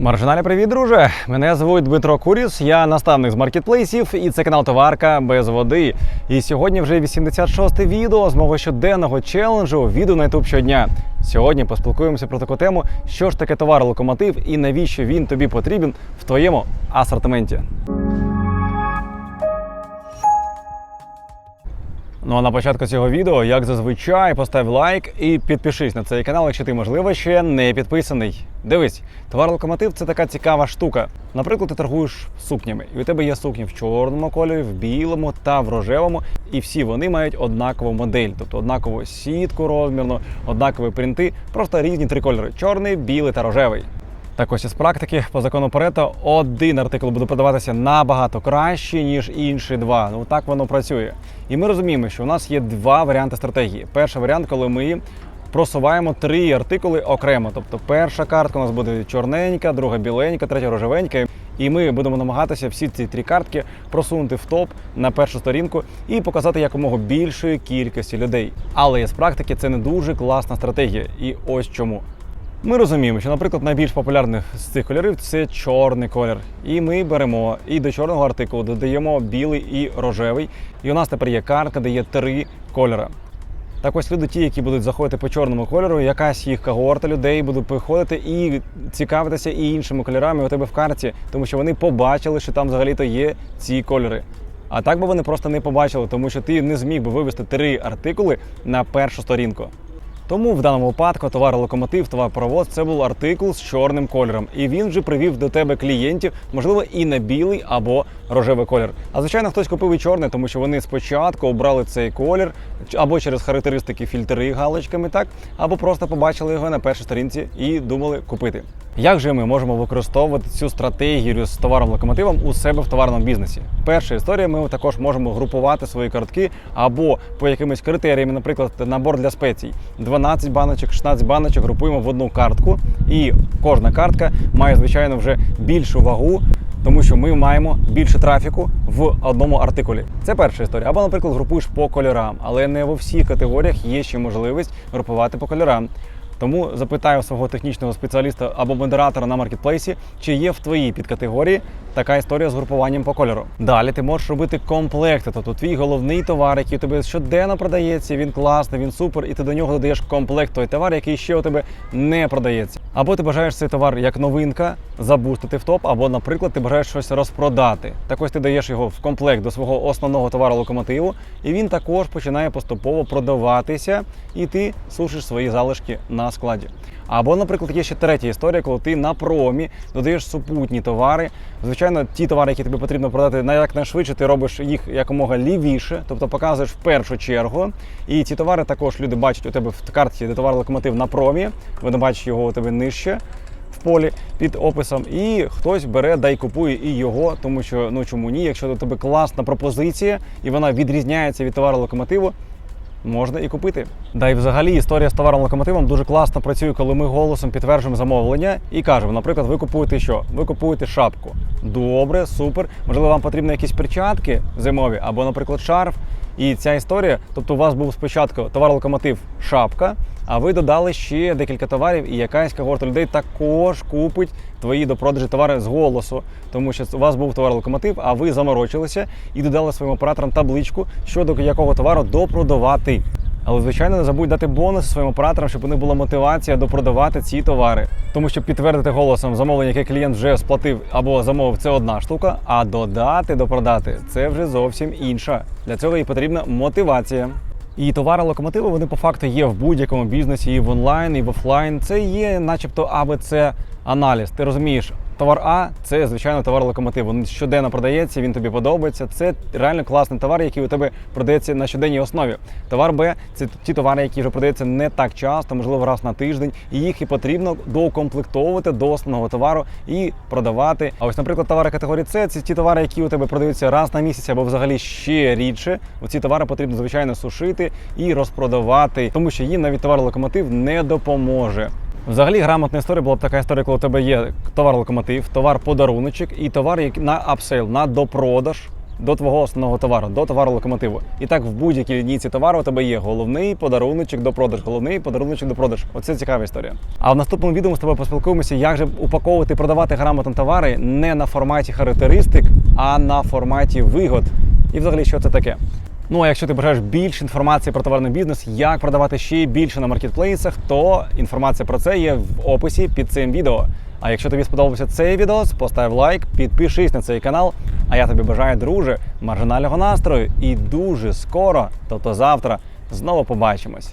Маржиналі, привіт, друже! Мене звуть Дмитро Куріс, я наставник з маркетплейсів, і це канал Товарка без води. І сьогодні вже 86-те відео з мого щоденного челенджу відео на YouTube щодня. Сьогодні поспілкуємося про таку тему, що ж таке товар локомотив і навіщо він тобі потрібен в твоєму асортименті. Ну а на початку цього відео, як зазвичай, постав лайк і підпишись на цей канал, якщо ти, можливо, ще не підписаний. Дивись, товар локомотив це така цікава штука. Наприклад, ти торгуєш сукнями, і у тебе є сукні в чорному кольорі, в білому та в рожевому, і всі вони мають однакову модель, тобто однакову сітку розмірну, однакові принти, просто різні три кольори: чорний, білий та рожевий. Так ось із практики по закону Парето один артикул буде продаватися набагато краще, ніж інші два. Ну так воно працює. І ми розуміємо, що у нас є два варіанти стратегії. Перший варіант, коли ми просуваємо три артикули окремо. Тобто перша картка у нас буде чорненька, друга біленька, третя рожевенька. І ми будемо намагатися всі ці три картки просунути в топ на першу сторінку і показати якомога більшої кількості людей. Але з практики це не дуже класна стратегія. І ось чому. Ми розуміємо, що, наприклад, найбільш популярний з цих кольорів це чорний колір. І ми беремо і до чорного артикулу додаємо білий і рожевий. І у нас тепер є картка, де є три кольори. Так ось люди, ті, які будуть заходити по чорному кольору, якась їх когорта людей буде приходити і цікавитися і іншими кольорами у тебе в карті, тому що вони побачили, що там взагалі-то є ці кольори. А так би вони просто не побачили, тому що ти не зміг би вивести три артикули на першу сторінку. Тому в даному випадку товар локомотив, товар провоз це був артикул з чорним кольором, і він вже привів до тебе клієнтів, можливо, і на білий або рожевий колір. А звичайно, хтось купив і чорний, тому що вони спочатку обрали цей колір або через характеристики фільтри галочками, так або просто побачили його на першій сторінці і думали купити. Як же ми можемо використовувати цю стратегію з товаром локомотивом у себе в товарному бізнесі? Перша історія, ми також можемо групувати свої картки або по якимось критеріям, наприклад, набор для спецій. 12 баночок, 16 баночок групуємо в одну картку, і кожна картка має звичайно вже більшу вагу. Тому що ми маємо більше трафіку в одному артикулі. Це перша історія. Або, наприклад, групуєш по кольорам, але не во всіх категоріях є ще можливість групувати по кольорам. Тому запитаю свого технічного спеціаліста або модератора на маркетплейсі, чи є в твоїй підкатегорії така історія з групуванням по кольору. Далі ти можеш робити комплекти. Тобто твій головний товар, який у тебе щоденно продається, він класний, він супер, і ти до нього додаєш комплект той товар, який ще у тебе не продається. Або ти бажаєш цей товар як новинка забустити в топ, або, наприклад, ти бажаєш щось розпродати. Так ось ти даєш його в комплект до свого основного товару локомотиву, і він також починає поступово продаватися, і ти сушиш свої залишки на складі. Або, наприклад, є ще третя історія, коли ти на промі додаєш супутні товари. Звичайно, ті товари, які тобі потрібно продати на якнайшвидше, ти робиш їх якомога лівіше, тобто показуєш в першу чергу. І ці товари також люди бачать у тебе в карті, де товар локомотив на промі. Вони бачать його у тебе нижче. В полі під описом, і хтось бере да й купує і його, тому що ну чому ні? Якщо до тебе класна пропозиція і вона відрізняється від товару локомотиву, можна і купити. Да й взагалі історія з товаром локомотивом дуже класно працює, коли ми голосом підтверджуємо замовлення і кажемо, наприклад, ви купуєте що? Ви купуєте шапку. Добре, супер. Можливо, вам потрібні якісь перчатки зимові або, наприклад, шарф. І ця історія, тобто у вас був спочатку товар локомотив шапка, а ви додали ще декілька товарів, і якась когорта людей також купить твої до продажі товари з голосу, тому що у вас був товар локомотив, а ви заморочилися і додали своїм операторам табличку щодо якого товару допродавати. Але, звичайно, не забудь дати бонус своїм операторам, щоб у них була мотивація допродавати ці товари. Тому що підтвердити голосом замовлення, яке клієнт вже сплатив або замовив, це одна штука. А додати допродати це вже зовсім інша. Для цього і потрібна мотивація. І товари локомотиви вони по факту є в будь-якому бізнесі, і в онлайн, і в офлайн. Це є, начебто, АБЦ аналіз. Ти розумієш, товар А це звичайно товар локомотив. Він щоденно продається, він тобі подобається. Це реально класний товар, який у тебе продається на щоденній основі. Товар Б це ті товари, які вже продаються не так часто, можливо, раз на тиждень, і їх і потрібно доукомплектовувати до основного товару і продавати. А ось, наприклад, товари категорії С це ті товари, які у тебе продаються раз на місяць або взагалі ще рідше. Оці товари потрібно звичайно сушити і розпродавати, тому що їм навіть товар локомотив не допоможе. Взагалі грамотна історія була б така історія, коли у тебе є товар локомотив, товар подаруночок і товар на апсейл, на допродаж. до твого основного товару, до товару локомотиву. І так в будь-якій лінійці товару у тебе є головний подаруночок до продаж, головний подаруночок до продаж. Оце цікава історія. А в наступному відео ми з тобою поспілкуємося, як же упаковувати і продавати грамотно товари не на форматі характеристик, а на форматі вигод. І взагалі, що це таке? Ну а якщо ти бажаєш більше інформації про товарний бізнес, як продавати ще більше на маркетплейсах, то інформація про це є в описі під цим відео. А якщо тобі сподобався цей відео, постав лайк, підпишись на цей канал. А я тобі бажаю, друже, маржинального настрою і дуже скоро, тобто завтра, знову побачимось.